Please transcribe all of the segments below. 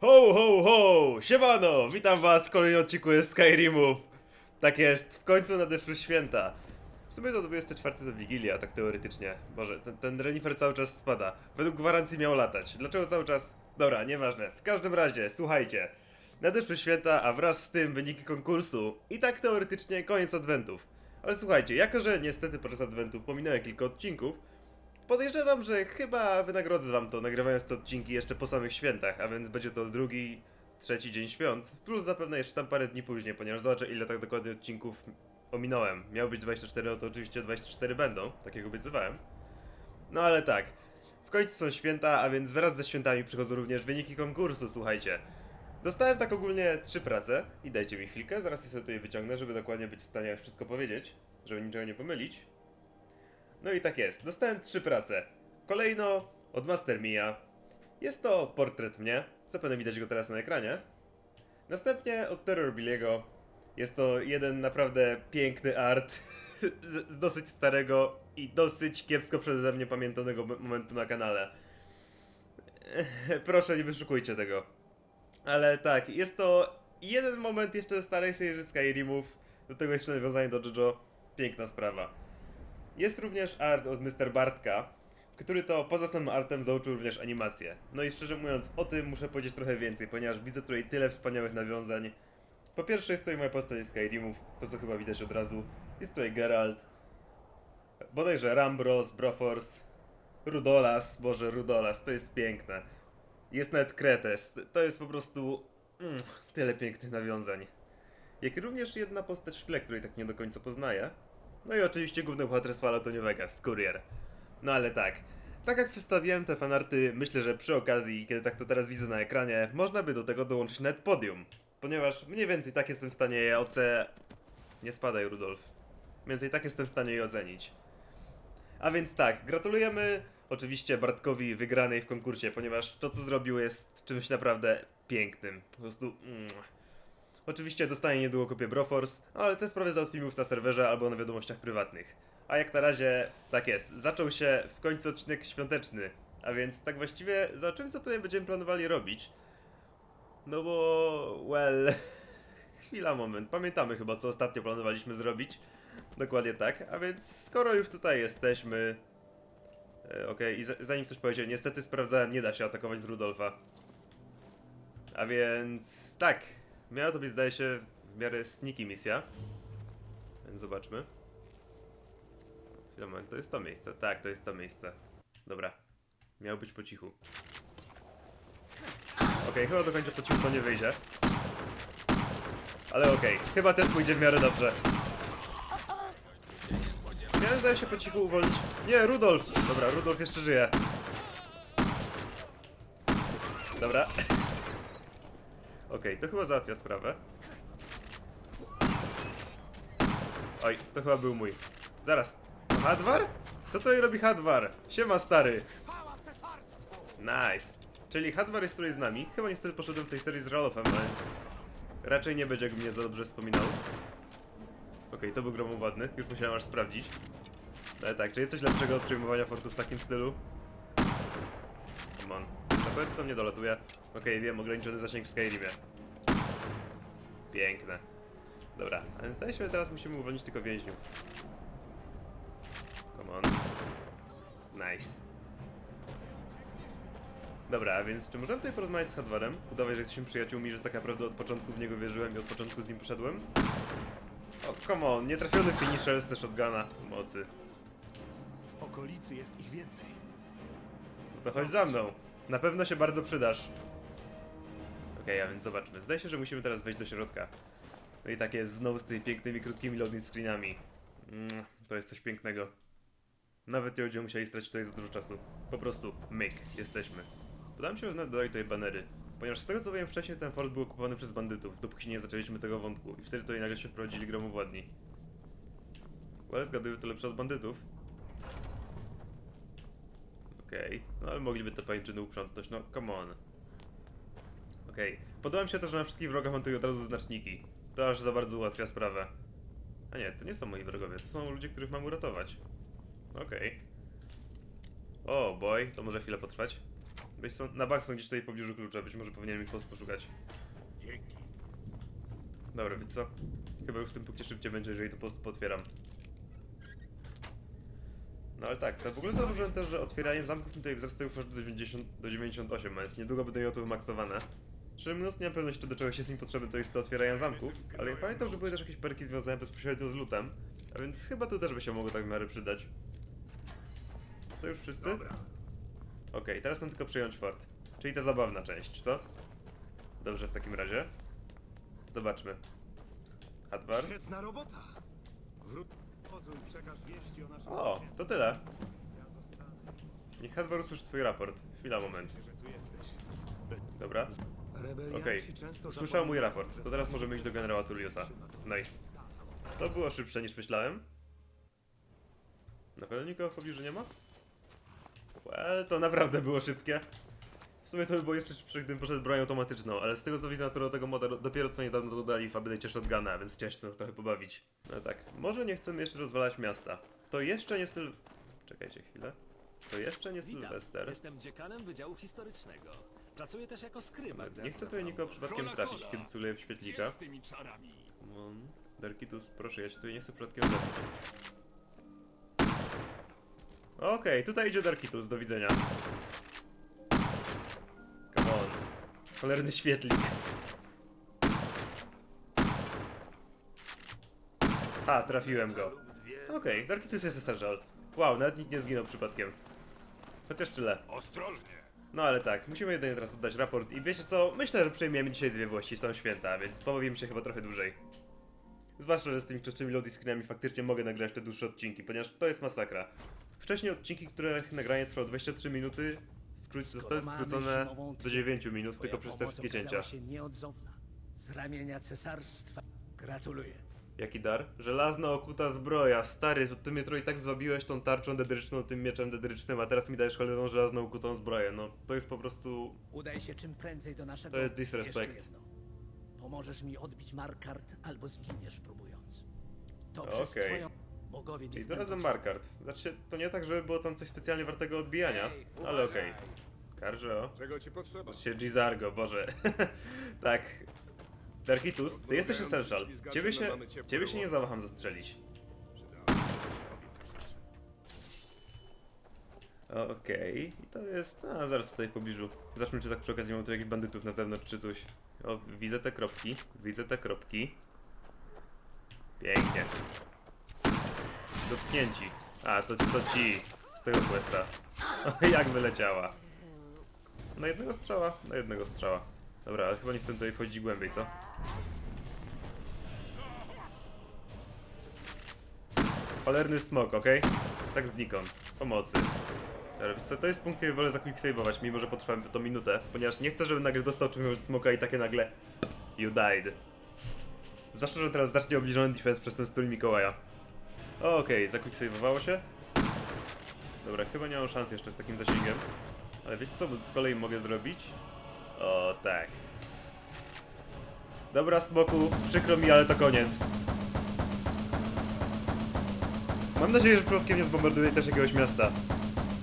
Ho, ho, ho! Siemano! Witam was w kolejnym odcinku Skyrimów. Tak jest, w końcu nadeszły święta. W sumie to 24 to Wigilia, tak teoretycznie. Boże, ten, ten renifer cały czas spada. Według gwarancji miał latać. Dlaczego cały czas? Dobra, nieważne. W każdym razie, słuchajcie. Nadeszły święta, a wraz z tym wyniki konkursu. I tak teoretycznie koniec adwentów. Ale słuchajcie, jako że niestety podczas adwentów pominąłem kilka odcinków, Podejrzewam, że chyba wynagrodzę wam to, nagrywając te odcinki jeszcze po samych świętach, a więc będzie to drugi, trzeci dzień świąt, plus zapewne jeszcze tam parę dni później, ponieważ zobaczę ile tak dokładnie odcinków ominąłem. Miało być 24, no to oczywiście 24 będą, tak jak obiecywałem. No ale tak, w końcu są święta, a więc wraz ze świętami przychodzą również wyniki konkursu, słuchajcie. Dostałem tak ogólnie trzy prace i dajcie mi chwilkę, zaraz je sobie tutaj wyciągnę, żeby dokładnie być w stanie wszystko powiedzieć, żeby niczego nie pomylić. No i tak jest. Dostałem trzy prace. Kolejno od Master Mia. Jest to portret mnie. Zapewne widać go teraz na ekranie. Następnie od Terror Billiego. Jest to jeden naprawdę piękny art z, z dosyć starego i dosyć kiepsko przeze mnie pamiętanego mo- momentu na kanale. Proszę, nie wyszukujcie tego. Ale tak, jest to jeden moment jeszcze ze starej serii Skyrimów. Do tego jeszcze nawiązanie do JoJo. Piękna sprawa. Jest również art od Mr. Bartka, który to poza samym artem zauczył również animację. No i szczerze mówiąc, o tym muszę powiedzieć trochę więcej, ponieważ widzę tutaj tyle wspaniałych nawiązań. Po pierwsze jest tutaj moja postać Skyrimów, to co chyba widać od razu. Jest tutaj Geralt, bodajże Rambros, Broforce, Rudolas, Boże Rudolas, to jest piękne. Jest nawet Kretes, to jest po prostu mm, tyle pięknych nawiązań. Jak również jedna postać w tle, której tak nie do końca poznaję. No i oczywiście główny bohater z Falloutu New Vegas. No ale tak, tak jak przedstawiłem te fanarty, myślę, że przy okazji, kiedy tak to teraz widzę na ekranie, można by do tego dołączyć net podium. Ponieważ mniej więcej tak jestem w stanie je oce... Nie spadaj, Rudolf. Mniej więcej tak jestem w stanie je ocenić. A więc tak, gratulujemy oczywiście Bartkowi wygranej w konkursie, ponieważ to co zrobił jest czymś naprawdę pięknym. Po prostu... Mm. Oczywiście dostanie niedługo kopię Broforce, ale te sprawy załatwimy na serwerze albo na wiadomościach prywatnych. A jak na razie, tak jest, zaczął się w końcu odcinek świąteczny. A więc tak właściwie zobaczymy co tutaj będziemy planowali robić. No bo, well... Chwila, moment. Pamiętamy chyba co ostatnio planowaliśmy zrobić. Dokładnie tak. A więc skoro już tutaj jesteśmy... E, Okej, i za- zanim coś powiedział, niestety sprawdzałem, nie da się atakować z Rudolfa. A więc tak, miała to być zdaje się w miarę sneaky misja. Więc zobaczmy. Chwila, moment, to jest to miejsce. Tak, to jest to miejsce. Dobra. Miał być po cichu. Okej, chyba do końca po cichu to nie wyjdzie. Ale okej, chyba też pójdzie w miarę dobrze. Miałem zdaje się po cichu uwolnić. Nie, Rudolf! Dobra, Rudolf jeszcze żyje. Dobra. Okej, to chyba załatwia sprawę. Oj, to chyba był mój. Zaraz. Hadwar? Co tutaj robi Hadwar? Siema stary. Nice. Czyli Hadwar jest tutaj z nami. Chyba niestety poszedłem w tej serii z Ralofem, więc raczej nie będzie, mnie za dobrze wspominał. Okej, to był gromów ładny. Już musiałem aż sprawdzić. Ale tak, czy jest coś lepszego od przejmowania fortów w takim stylu? Come on. Naprawdę to mnie dolatuje. Okej, wiem, ograniczony zasięg w Skyrimie. Piękne. Dobra, a więc zdaje się, że teraz musimy uwolnić tylko więźniów. Come on. Nice. Dobra, a więc czy możemy tutaj porozmawiać z Hadwarem? Udawać, że jesteśmy przyjaciółmi, że tak naprawdę od początku w niego wierzyłem i od początku z nim poszedłem? O, come on, nietrafiony finisher ze shotguna mocy. W okolicy jest ich więcej. No to chodź za mną. Na pewno się bardzo przydasz. Okej, a więc zobaczmy. Zdaje się, że musimy teraz wejść do środka. No i tak jest znowu z tymi pięknymi, krótkimi loading screenami. Mm, to jest coś pięknego. Nawet nie będziemy musieli stracić tutaj za dużo czasu. Po prostu, myk, jesteśmy. Podałem się że dodać tutaj banery. Ponieważ z tego co wiem wcześniej ten fort był okupowany przez bandytów, dopóki nie zaczęliśmy tego wątku. I wtedy tutaj nagle się wprowadzili gromowładni. Ale zgaduję, że to lepsze od bandytów. Okej, no ale mogliby te pańczyny uprzątnąć, no come on. Okej, podoba mi się to, że na wszystkich wrogach mam tutaj od razu znaczniki. To aż za bardzo ułatwia sprawę. A nie, to nie są moi wrogowie, to są ludzie, których mam uratować. Okej. O, boy, to może chwilę potrwać. Weź są, na bank są gdzieś tutaj w pobliżu klucza, być może powinienem ich pos- poszukać. Dzięki. Dobra, wiecie co? Chyba już w tym punkcie szybciej będzie, jeżeli to po potwieram. No ale tak, to w ogóle zauważyłem też, że otwieranie zamków tutaj wzrasta już aż do 90, do 98, więc niedługo będę miał to wymaksowane. Szczerze mówiąc, nie mam pewności, do czego się jest mi potrzebny, to jest to otwieranie zamków, ale ja pamiętam, że były też jakieś perki związane bezpośrednio z lutem, a więc chyba to też by się mogło tak w miarę przydać. To już wszyscy? Dobra. Okej, teraz mam tylko przejąć fort. Czyli ta zabawna część, co? Dobrze, w takim razie. Zobaczmy. Hadwar. Świetna robota. O to tyle. Niech Hadwar usłyszy twój raport. Chwila, moment. Dobra. Okej. często Usłyszałem mój raport. To teraz możemy iść do generała Tulliusa. Nice. To było szybsze niż myślałem. Na pewno nikogo w pobliżu nie ma? Well, to naprawdę było szybkie. W sumie to by było jeszcze szybsze, gdybym poszedł broń automatyczną, ale z tego co widzę na do tego moda dopiero co niedawno dodali w update'cie shotguna, więc chciałem się tym trochę pobawić. No tak, może nie chcemy jeszcze rozwalać miasta. To jeszcze nie styl... Czekajcie chwilę. To jeszcze nie Witam, Sylwester. jestem dziekanem Wydziału Historycznego. Pracuję też jako skryba. Nie chcę tutaj nikogo przypadkiem Hola, trafić, hola. kiedy celuję w świetlika. z tymi czarami? Mon, Darkitus, proszę, ja się tutaj nie chcę przypadkiem zabić. Okej, tutaj idzie Darkitus, do widzenia. Cholerny świetlik. A, trafiłem go. Okej, Darkitus jest essential. Wow, nawet nikt nie zginął przypadkiem. Chociaż tyle. Ostrożnie! No ale tak, musimy jedynie teraz oddać raport i wiecie co, myślę, że przejmiemy dzisiaj dwie włości, są święta, więc pobawimy się chyba trochę dłużej. Zwłaszcza, że z tymi krótszymi loading screenami faktycznie mogę nagrać te dłuższe odcinki, ponieważ to jest masakra. Wcześniej odcinki, których nagranie trwało 23 minuty, skró- zostały skrócone do 9 minut tylko przez te wszystkie cięcia. się nieodzowna. Z ramienia cesarstwa. Gratuluję. Jaki dar? Żelazna okuta zbroja, stary, to ty mnie trochę i tak zwabiłeś tą tarczą dedryczną, tym mieczem dedrycznym, a teraz mi dajesz cholerną żelazną okutą zbroję, no to jest po prostu... Udaj się czym prędzej do naszego... To jest disrespect. Jeszcze jedno. Pomożesz mi odbić Markart, albo zginiesz próbując. To przez Okej. twoją... Bogowie I razem będą Markart. Znaczy, to nie tak, żeby było tam coś specjalnie wartego odbijania, ale okej. Karżo. Czego ci potrzeba? się Gizargo, boże. tak. Darkitus, ty jesteś essential. Ciebie się, ciebie się nie zawaham zastrzelić. Okej, i to jest. A, zaraz tutaj w pobliżu. Zobaczmy, czy tak przy okazji mamy tu jakichś bandytów na zewnątrz, czy coś. O, widzę te kropki. Widzę te kropki. Pięknie. Dotknięci. A, to, to ci z tego questa. Jak wyleciała. Na jednego strzała? Na jednego strzała. Dobra, ale chyba nie chcę tutaj wchodzić głębiej, co? Cholerny smok, okej? Tak znikąd. Pomocy. Co, to jest punkt, który wolę zaquicksave'ować, mimo że potrwa to minutę, ponieważ nie chcę, żeby nagle dostał od smoka i takie nagle You died. Zwłaszcza, że teraz zacznie obniżony defense przez ten strój Mikołaja. Okej, zaquicksave'owało się. Dobra, chyba nie mam szans jeszcze z takim zasięgiem. Ale wiecie co z kolei mogę zrobić? O tak. Dobra, smoku, przykro mi, ale to koniec. Mam nadzieję, że przypadkiem nie zbombarduje też jakiegoś miasta.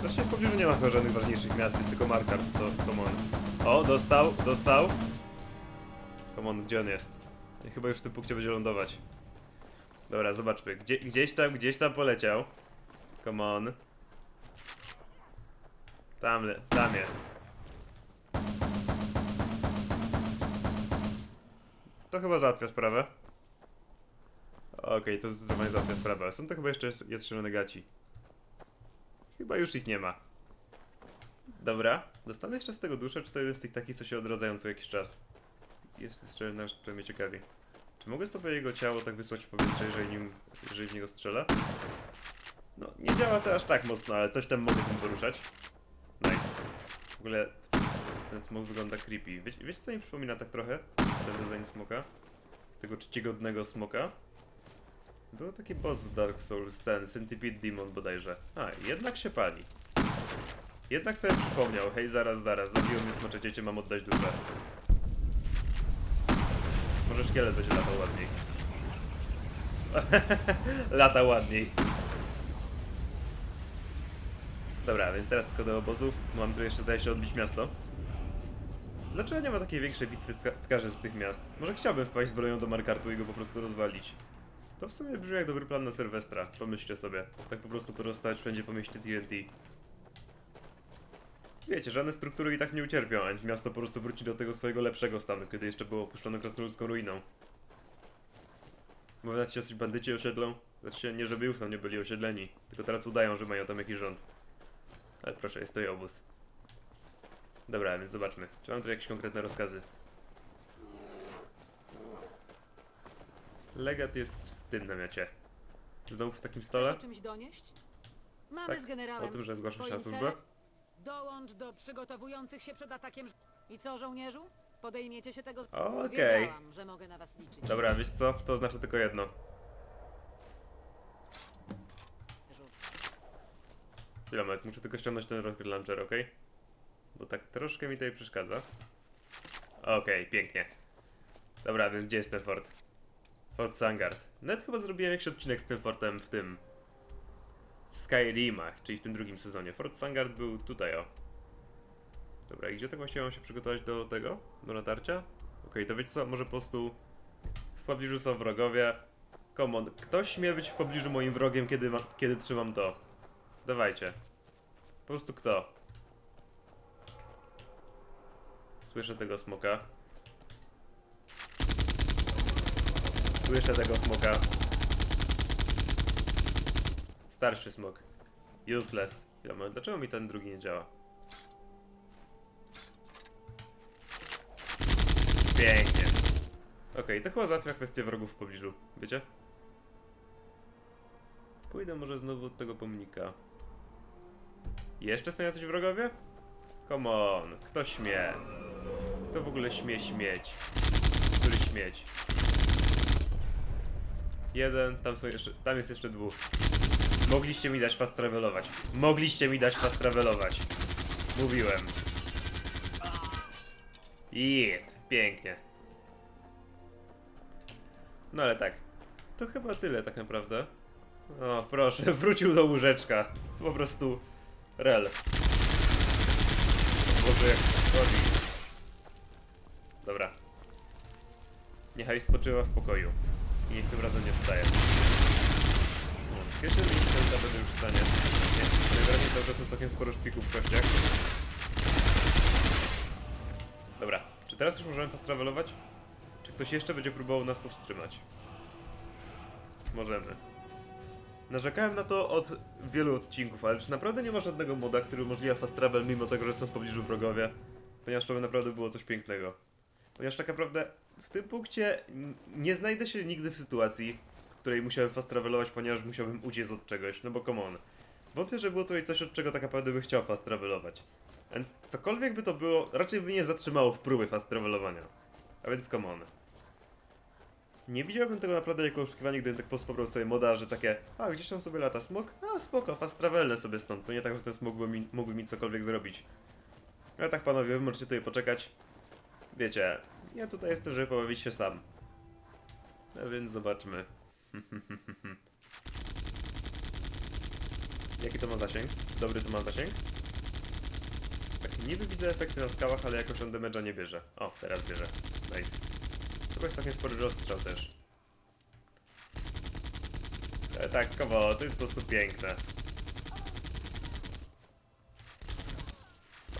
Zresztą w pobliżu nie ma chyba żadnych ważniejszych miast, jest tylko Markart, to come on. O, dostał, dostał. Come on, gdzie on jest? Chyba już w tym punkcie będzie lądować. Dobra, zobaczmy. Gdzie, gdzieś tam, gdzieś tam poleciał. Come on. Tam, tam jest. To chyba załatwia sprawę. Okej, to zdecydowanie załatwia sprawę. Są to chyba jeszcze jest. Chyba już ich nie ma. Dobra, dostanę jeszcze z tego duszę, czy to z tych takich, co się odradzają co jakiś czas? Jest jeszcze nasz, które mnie ciekawi. Czy mogę sobie jego ciało tak wysłać w powietrze, jeżeli, nim, jeżeli w niego strzelę? No, nie działa to aż tak mocno, ale coś tam mogę tym poruszać. Nice. W ogóle ten smok wygląda creepy. Wiecie, wiecie co mi przypomina tak trochę? Ten design smoka? Tego czcigodnego smoka? Był taki boss w Dark Souls, ten Centipede Demon bodajże. A, jednak się pali. Jednak sobie przypomniał, hej zaraz, zaraz, zabiło mnie smocze dziecię, mam oddać duszę. Może szkielet będzie latał ładniej. Lata ładniej. Dobra, więc teraz tylko do obozu. Mam tu jeszcze zdaje się odbić miasto. Dlaczego nie ma takiej większej bitwy w każdym z tych miast? Może chciałbym wpaść z do Markartu i go po prostu rozwalić. To w sumie brzmi jak dobry plan na Sylwestra. Pomyślcie sobie. Tak po prostu porozstać wszędzie po mieście TNT. Wiecie, żadne struktury i tak nie ucierpią, a więc miasto po prostu wróci do tego swojego lepszego stanu, kiedy jeszcze było opuszczone krasnoludzką ruiną. Nawet się jacyś bandyci osiedlą. Znaczy nie, żeby już tam nie byli osiedleni. Tylko teraz udają, że mają tam jakiś rząd. Ale proszę, jest to i obóz. Dobra, więc zobaczmy. Czy mam tu jakieś konkretne rozkazy? Legat jest w tym namiocie. Znowu w takim stole? O czymś donieść? Mamy Tak, z generałem. o tym, że zgłaszam się na Twoim służbę. celem? Dołącz do przygotowujących się przed atakiem. I co, żołnierzu? Podejmiecie się tego? z- Okej. Wiedziałam, że mogę na was liczyć. Dobra, wiecie co? To znaczy tylko jedno. Chwila, moment, muszę tylko ściągnąć ten rocket launcher, ok? Bo tak troszkę mi tutaj przeszkadza. Okej, pięknie. Dobra, więc gdzie jest ten fort? Fort Sangard. Net chyba zrobiłem jakiś odcinek z tym fortem w tym... Skyrimach, czyli w tym drugim sezonie. Fort Sangard był tutaj, o. Dobra, i gdzie tak właściwie mam się przygotować do tego? Do natarcia? Okej, to wiecie co? Może po prostu... W pobliżu są wrogowie. Come on, ktoś śmie być w pobliżu moim wrogiem, kiedy, ma, kiedy trzymam to. Dawajcie. Po prostu kto? Słyszę tego smoka. Słyszę tego smoka. Starszy smok. Useless. Dlaczego mi ten drugi nie działa? Pięknie. Okej, to chyba załatwia kwestię wrogów w pobliżu, wiecie? Pójdę może znowu od tego pomnika. Jeszcze są jacyś wrogowie? Come on, kto śmie? Kto w ogóle śmie śmieć? Który śmieć? Jeden, tam są jeszcze, tam jest jeszcze dwóch. Mogliście mi dać fast travelować. Mogliście mi dać fast travelować. Mówiłem. Jit, pięknie. No ale tak. To chyba tyle tak naprawdę. O, proszę, wrócił do łóżeczka. Po prostu rel. Boże, jak chodzi. Dobra. Niechaj spoczywa w pokoju. I niech tym razem nie wstaje. Kiedy minutę będę już w stanie. Nie, najwyraźniej cały czas całkiem sporo szpików w kościach. Dobra, czy teraz już możemy fast travelować? Czy ktoś jeszcze będzie próbował nas powstrzymać? Możemy. Narzekałem na to od wielu odcinków, ale czy naprawdę nie ma żadnego moda, który umożliwia fast travel mimo tego, że są w pobliżu wrogowie? Ponieważ to by naprawdę było coś pięknego. Ponieważ tak naprawdę w tym punkcie nie znajdę się nigdy w sytuacji, której musiałem fast travelować, ponieważ musiałbym uciec od czegoś, no bo come on. Wątpię, że było tutaj coś, od czego tak naprawdę bym chciał fast travelować. Więc cokolwiek by to było, raczej by nie zatrzymało w próby fast travelowania. A więc come on. Nie widziałbym tego naprawdę jako oszukiwanie, gdybym tak po prostu pobrał sobie moda, że takie a gdzieś tam sobie lata smok? A spoko, fast travelnę sobie stąd. To nie tak, że ten smok mógłby mi, mógłby mi cokolwiek zrobić. Ale tak panowie, wy możecie tutaj poczekać. Wiecie, ja tutaj jestem, żeby pobawić się sam. A więc zobaczmy. Jaki to ma zasięg? Dobry to ma zasięg? Tak, niby widzę efekty na skałach, ale jakoś on damage'a nie bierze. O, teraz bierze. Nice. To jest całkiem spory rozstrzał też. E, tak, kowo, to jest po prostu piękne.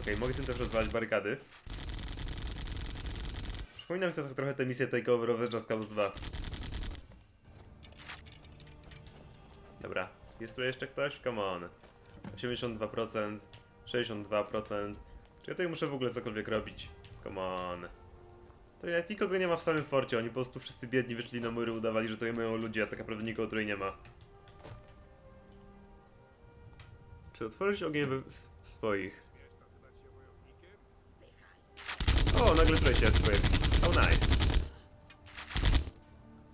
Okej, mogę tym też rozwalić barykady. Przypominam mi to tak trochę tę misję takeoverowe z Just Cause 2. tu jeszcze ktoś? Come on. 82%, 62%. Czy ja tutaj muszę w ogóle cokolwiek robić? Come on. To jak nikogo nie ma w samym forcie, oni po prostu wszyscy biedni wyszli na mury, udawali, że to mają ludzie, a tak naprawdę nikogo tutaj nie ma. Czy otworzyć ogień we, swoich? O, nagle się pojawi. Oh, nice.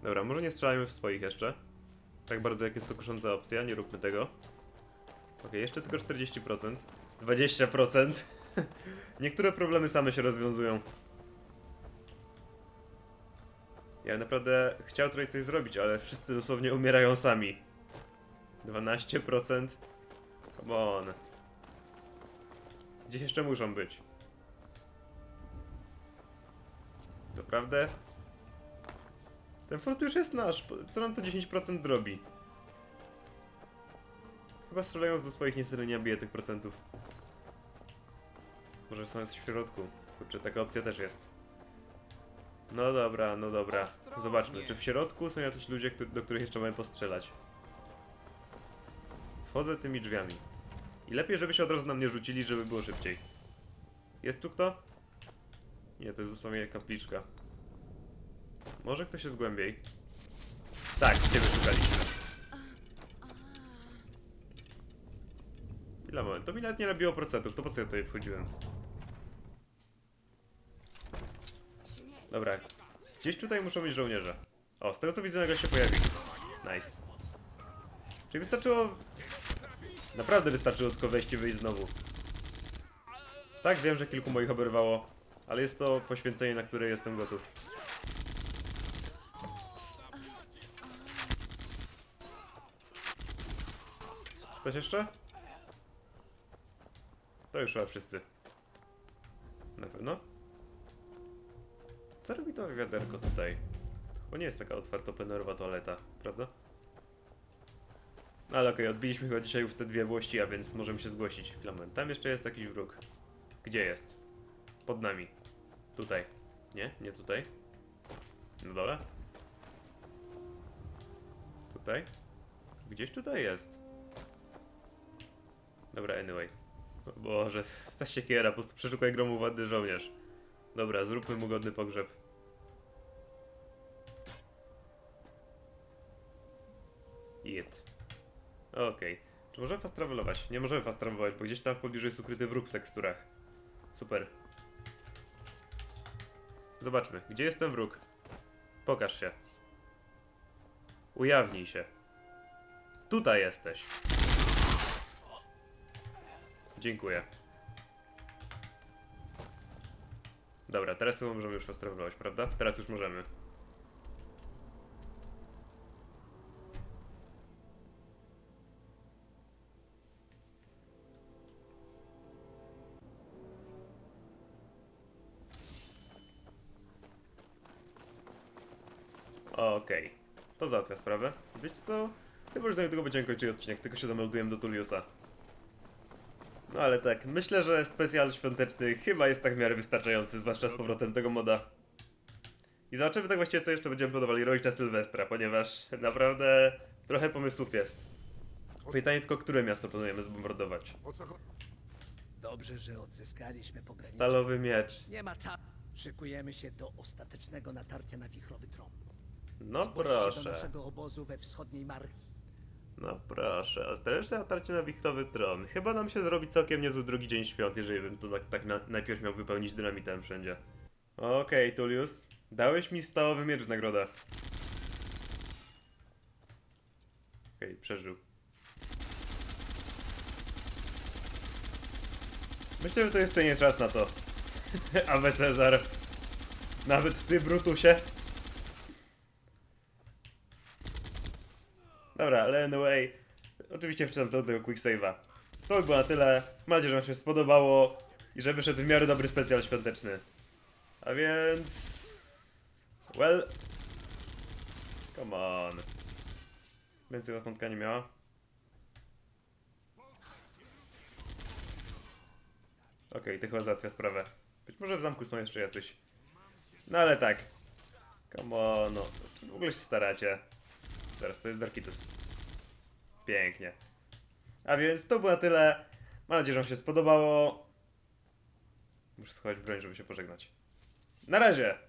Dobra, może nie strzelajmy w swoich jeszcze. Tak bardzo jak jest to kusząca opcja, nie róbmy tego. Okej, jeszcze tylko 40%. 20%. Niektóre problemy same się rozwiązują. Ja naprawdę chciał tutaj coś zrobić, ale wszyscy dosłownie umierają sami. 12%. Come on. Gdzieś jeszcze muszą być. Naprawdę? Ten fort już jest nasz. Co nam to 10% zrobi? Chyba strzelając do swoich niestety nie bije tych procentów. Może są w środku. Kurczę, taka opcja też jest. No dobra, no dobra. Zobaczmy, czy w środku są jacyś ludzie, do których jeszcze mamy postrzelać. Wchodzę tymi drzwiami. I lepiej, żeby się od razu na mnie rzucili, żeby było szybciej. Jest tu kto? Nie, to jest dosłownie kapliczka. Może ktoś jest głębiej? Tak, ciebie szukaliśmy. Chwila, moment. To mi nawet nie robiło procentów, to po co ja tutaj wchodziłem? Dobra. Gdzieś tutaj muszą być żołnierze. O, z tego co widzę nagle się pojawili. Nice. Czyli wystarczyło... Naprawdę wystarczyło tylko wejść i wyjść znowu. Tak, wiem, że kilku moich oberwało, ale jest to poświęcenie, na które jestem gotów. Ktoś jeszcze? To już chyba wszyscy. Na pewno? Co robi to wiaderko tutaj? Bo nie jest taka otwartopenerowa toaleta, prawda? No Ale okej, odbiliśmy chyba dzisiaj już te dwie włości, a więc możemy się zgłosić. Moment. Tam jeszcze jest jakiś wróg. Gdzie jest? Pod nami. Tutaj. Nie? Nie tutaj? Na dole? Tutaj? Gdzieś tutaj jest. Dobra, anyway. Boże, ta siekiera, po prostu przeszukaj gromu ładny żołnierz. Dobra, zróbmy mu godny pogrzeb. Jed. Okej. Czy możemy fast travelować? Nie możemy fast travelować, bo gdzieś tam w pobliżu jest ukryty wróg w teksturach. Super. Zobaczmy, gdzie jest ten wróg? Pokaż się. Ujawnij się. Tutaj jesteś. Dziękuję. Dobra, teraz chyba możemy już fast prawda? Teraz już możemy. Okej. To załatwia sprawę. Wiecie co? Chyba już za niedługo będziemy kończyć odcinek, tylko się zameldujemy do Tulliusa. No ale tak, myślę, że specjal świąteczny chyba jest tak w miarę wystarczający, zwłaszcza z powrotem tego moda. I zobaczymy tak właściwie co jeszcze będziemy podawali robić na Sylwestra, ponieważ naprawdę trochę pomysłów jest. Pytanie tylko, które miasto planujemy zbombardować. O co chodzi? Dobrze, że odzyskaliśmy pogranicze. Stalowy miecz. Nie ma czasu. Szykujemy się do ostatecznego natarcia na wichrowy tron. No Zgłoś się do proszę. naszego obozu we wschodniej Marchi. No proszę, ostateczne natarcie na wichrowy tron. Chyba nam się zrobi całkiem niezły drugi dzień świąt, jeżeli bym to tak, tak na, najpierw miał wypełnić dynamitem wszędzie. Okej, Tullius. Dałeś mi stałowy miecz w nagrodę. Okej, przeżył. Myślę, że to jeszcze nie czas na to. Awe Cezar. Nawet ty, Brutusie. Dobra, ale anyway, oczywiście wczytam to do tego quick save'a. To by było na tyle. Mam nadzieję, że wam się spodobało i że wyszedł w miarę dobry specjal świąteczny. A więc... Well... Come on. Więcej ta smątka nie miała. Okej, to chyba załatwia sprawę. Być może w zamku są jeszcze jacyś. No ale tak. Come on, no. W ogóle się staracie. Teraz to jest Darkitus. Pięknie. A więc to było na tyle. Mam nadzieję, że Wam się spodobało. Muszę schować broń, żeby się pożegnać. Na razie!